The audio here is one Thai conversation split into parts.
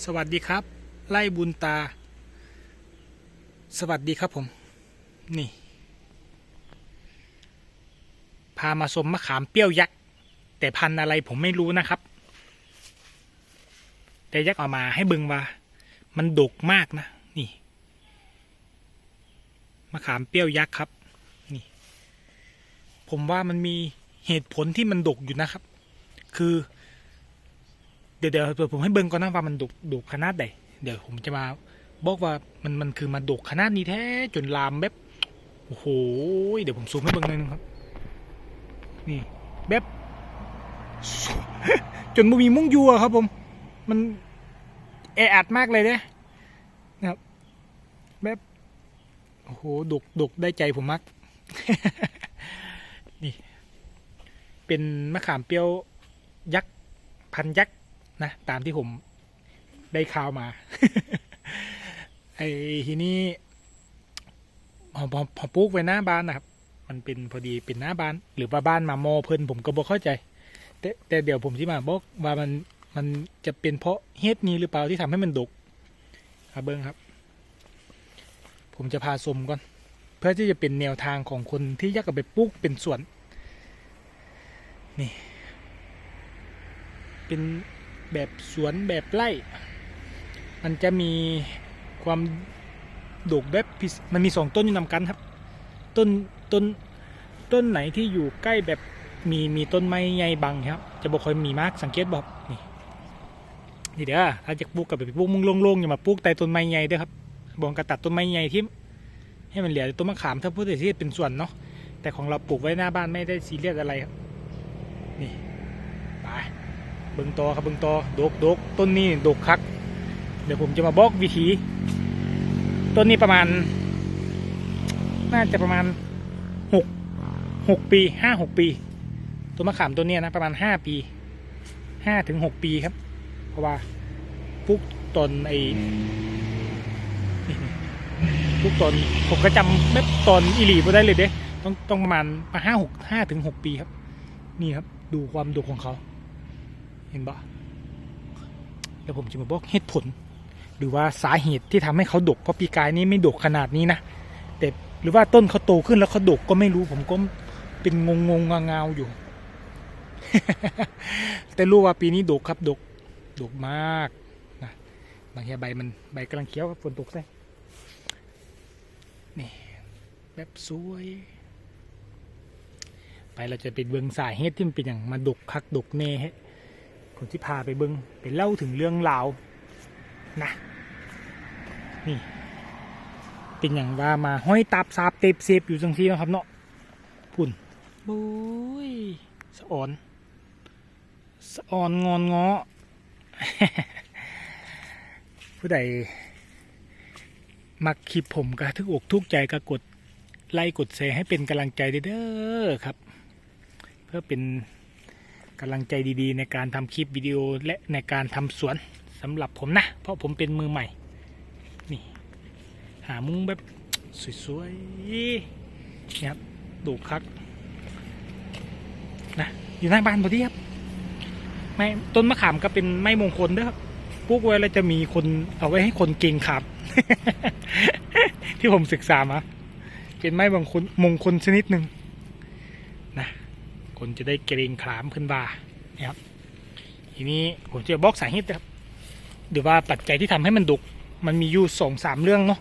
สวัสดีครับ ไล่บุญตา สวัสดีครับผม นี่ พามาชมมะขามเปรี้ยวยักษ์ แต่พันอะไรผมไม่รู้นะครับ แต่ยักษ์เอามาให้บึงว่า มันดกมากนะ นี่ มะขามเปรี้ยวยักษ์ครับ นี่ ผมว่ามันมีเหตุผลที่มันดกอยู่นะครับ คือ เดี๋ยวเดี๋ยวผมให้เบิ่งก่อนนะว่ามันดุดุขนาดใดเดี๋ยวผมจะมาบอกว่ามันมันคือมาดุขนาดนี้แท้จนลามแบบโอ้โหเดี๋ยวผมซูมให้เบิ่งหน่อยนึงครับ นี่แบบจนบ่มีมุ้งยูอะครับ ผม มันแออัดมากเลยเนี่ยนะครับแบบโอ้โหดุกดุกได้ใจผมมากนี่ เป็นมะขามเปรี้ยวยักษ์พันยักษ์ นะตามที่ผมได้ข่าวมา ไอ้ทีนี้พอพอพอปลูกไว้หน้าบ้านนะครับ มันเป็นพอดีเป็นหน้าบ้าน หรือว่าบ้านมาโมเพิ่นผมก็บอกเข้าใจ แต่แต่เดี๋ยวผมที่มาบอกว่ามันมันจะเป็นเพราะเหตุนี้หรือเปล่าที่ทำให้มันดกครับเบิ้งครับ ผมจะพาชมก่อน เพื่อที่จะเป็นแนวทางของคนที่อยากเอาไปปลูกเป็นสวน นี่ เป็น แบบสวนแบบไร่ มันจะมีความโดกแบบพิศมันมีสองต้นอยู่นำกันครับ ต้นต้นต้นไหนที่อยู่ใกล้แบบมีมีต้นไม้ใหญ่บังครับ จะบอกคอยมีมากสังเกตบอกนี่นี่เด้อถ้าจะปลูกกับไปปลูกมุงโล่งๆอย่ามาปลูกใต้ต้นไม้ใหญ่เด้อครับบอกกระตัดต้นไม้ใหญ่ที่ให้มันเหลือต้นมะขามถ้าพูดถึงที่เป็นส่วนเนาะแต่ของเราปลูกไว้หน้าบ้านไม่ได้ซีเรียสอะไรครับ เบิ่งตอครับเบิ่งตอดกดกต้นนี้ดกคัก เดี๋ยวผมจะมาบอกวิธี ต้นนี้ประมาณ น่าจะประมาณหกหกปีห้าหกปี ต้นมะขามต้นนี้นะประมาณห้าปีห้าถึงหกปีครับ เพราะว่าปลูกตนไอ้นี่ปลูกตนผมก็จำแบบตนอิหลีไ่ได้เลยเด้ต้องต้องประมาณห้าหกห้าถึงหกปีครับ นี่ครับ ดูความดกของเขา เห็นปะแล้วผมจะมาบอกเหตุผล หรือว่าสาเหตุที่ทำให้เขาดกเพราะปีกายนี้ไม่ดกขนาดนี้นะแต่หรือว่าต้นเขาโตขึ้นแล้วเขาดกก็ไม่รู้ ผมก็เป็นงงงงเงาๆอยู่ แต่รู้ว่าปีนี้ดกครับดกดกมากนะบางทีใบมันใบกำลังเขียวครับฝนตกใส่นี่แบบสวย ไปเราจะไปเบิ่งสายเหตุที่มันเป็นอย่างมาดกคักดกเน่ ฮะคนที่พาไปเบิ่งไปเล่าถึงเรื่องราวนะนี่ เป็นอย่างว่ามาห้อยตับซาบเต็บเซฟอยู่จังซี่นะครับเนาะพุ่นบุ้ยสะออนสะออนงอนงอผู้ใดมักคลิปผมก็ทุกอกทุกใจก็กดไลค์กดแชร์ให้เป็นกำลังใจเด้อครับ เพื่อเป็น กำลังใจดีๆ ในการทำคลิปวิดีโอและในการทำสวนสำหรับผมนะ เพราะผมเป็นมือใหม่ นี่ หามุ้งแบบสวยๆนี่ครับดูคักนะอยู่หน้าบ้านพอดีครับไม้ต้นมะขามก็เป็นไม้มงคลด้อครับปลูกไว้แล้วจะมีคนเอาไว้ให้คนเก่งขับ ที่ผมศึกษามาเป็นไม้มงคลมงคลชนิดหนึ่ง คนจะได้เกรงขามขึ้นบ่านะครับทีนี้ผมจะบอกสาเหตุครับหรือว่าปัจจัยที่ทำให้มันดุก มันมีอยู่สองสามเรื่องเนาะ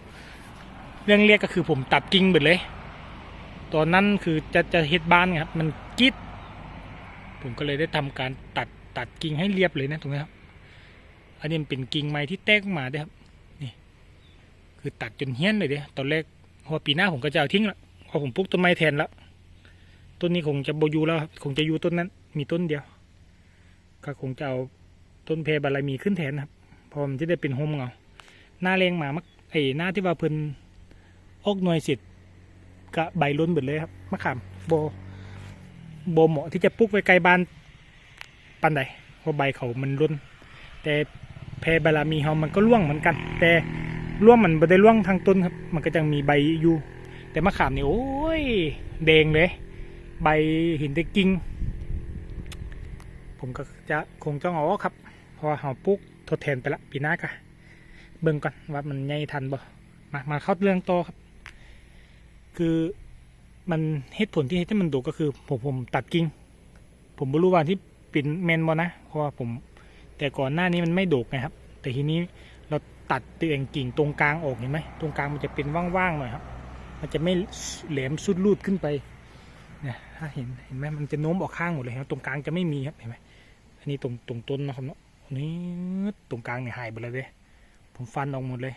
เรื่องแรกก็คือผมตัดกิ่งหมดเลย ตอนนั้นคือจะจะเฮ็ดบ้านครับ มันกิดผมก็เลยได้ทำการตัดตัดกิ่งให้เรียบเลยนะตรงนี้ครับ อันนี้เป็นกิ่งไม้ที่แตกมาด้อครับนี่คือตัดจนเฮี้ยนเลยเด้ตอนแรกพอปีหน้าผมก็จะเอาทิ้งละพอผมปลูกต้นไม้แทนแล้ว ต้นนี้คงจะโบยูแล้วคงจะอยู่ต้นนั้น มีต้นเดียว ก็คงจะเอาต้นเพบารมีขึ้นแทนนะครับพอมันจะได้เป็นโฮมเงาหน้าแรงหมามักไอ้หน้าที่ว่าเพิ่นออกหน่วยสิทธิ์กะใบล้นเบิดเลยครับมะขามโบโบเหมาะที่จะปลูกไว้ไกลบ้านปันใดเพราะใบเขามันล้น แต่เพบารมีเฮามันก็ร่วงเหมือนกัน แต่ร่วงมันไม่ได้ร่วงทางต้นครับ มันก็จะมีใบอยู่ แต่มะขามนี่โอ้ยแดงเลย ใบห็นต่กิ่งผมก็จะคงต้องอาอครับเพราะว่าเราปลูกทดแทนไปละปีหน้าก็เบิ่งก่อนว่ามันใหญ่ทันบ่มามาเข้าเรื่องต่อครับ คือมันเหตุผลที่ให้มันโดกก็คือ ผมผมตัดกิ่งผมไม่รู้ว่าที่เป็นเมนบ่นะเพราะว่าผมแต่ก่อนหน้านี้มันไม่โดกไงครับ แต่ทีนี้เราตัดเตียงกิ่งตรงกลางออกเห็นไหมตรงกลางมันจะเป็นว่างๆหน่อยครับ มันจะไม่แหลมสุดรูดขึ้นไป นี่ยถ้าเห็นเห็นไหมมันจะโน้มออกข้างหมดเลยครับตรงกลางจะไม่มีครับเห็นไหมอันนี้ตรงตรงต้นนะครับเนาะอันนี้ตรงกลางเนี่ยหายไปเลยเด้ผมฟันออกหมดเลย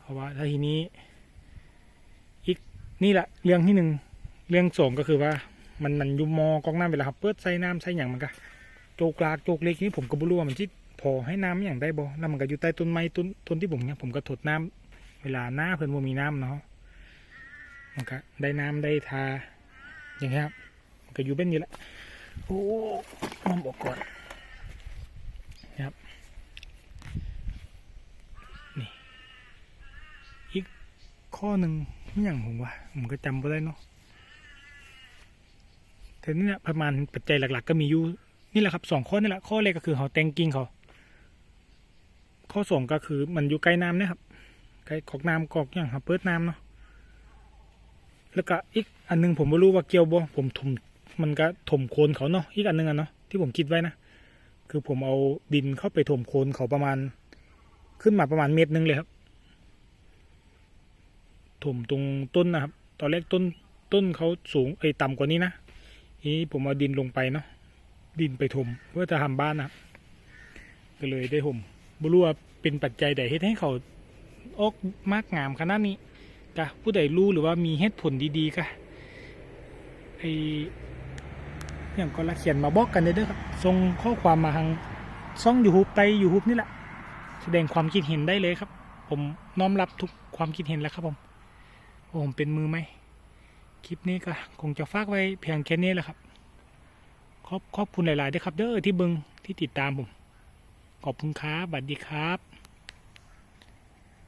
เพราะว่าถ้าทีนี้อีกนี่แหละเรื่องที่หนึ่งเรื่องสองก็คือว่า มันมันยุมมอกองน้ำเวลาครับเปิดใส่น้ำใส่อย่างมันก็โจกลากโจกเล็กนี่ผมก็บ่รู้ว่ามันที่พอให้น้ำอย่างได้บ่แล้วมันก็อยู่ใต้ต้นไม้ต้นต้นที่ผมเนี่ยผมก็ถดน้ำเวลาหน้าเพิ่อนบ่มีน้ำเนาะ มันก็ได้น้ำได้ทา อย่างเงี้ยครับก็อยู่เป็นอยู่แหละโอ้น้ำออกก่อนนะครับนี่อีกข้อหนึ่งอย่างผมว่าผมก็จำไม่ได้เนาะแต่นี่นี่ยประมาณปัจจัยหลัก ๆ ก็มีอยู่นี่แหละครับสองข้อนี่แหละข้อแรกก็คือเขาแตงกิ่งเขาข้อสองก็คือมันอยู่ใกล้น้ำนะครับไก่กอกน้ำกอกอย่างครับเปิดน้ำเนาะ แล้วก็อีกอันหนึงผมไม่รู้ว่าเกี่ยวบ่ผมถมมันก็ถมโคนเขาเนาะอีกอันหนึงอะเนาะที่ผมคิดไว้นะคือผมเอาดินเข้าไปถมโคนเขาประมาณ ขึ้นมาประมาณเมตรหนึงเลยครับถมตรงต้นนะครับ ตอนแรกต้นต้นเขาสูงไอ้ต่ำกว่านี้นะทีนี้ผมเอาดินลงไปเนาะดินไปถมเพื่อจะทำบ้านนะครับก็เลยได้ถมไม่รู้ว่าเป็นปัจจัยใดที่ให้เขาออกมากงามขนาดนี้ กะผู้ใดรู้หรือว่ามีเหตุผลดีๆกะไออย่างก็ละเขียนมาบอกกันได้เด้อครับส่งข้อความมาทางซ่องยูทูบไตยูทูบนี่แหละ แสดงความคิดเห็นได้เลยครับ ผมน้อมรับทุกความคิดเห็นแล้วครับผมผมเป็นมือไหมคลิปนี้ก็คงจะฝากไว้เพียงแค่นี้แหละครับขอบขอบคุณหลายๆด้วยครับ เด้อที่บิงที่ติดตามผม ขอบคุณครับสวัสดีครับ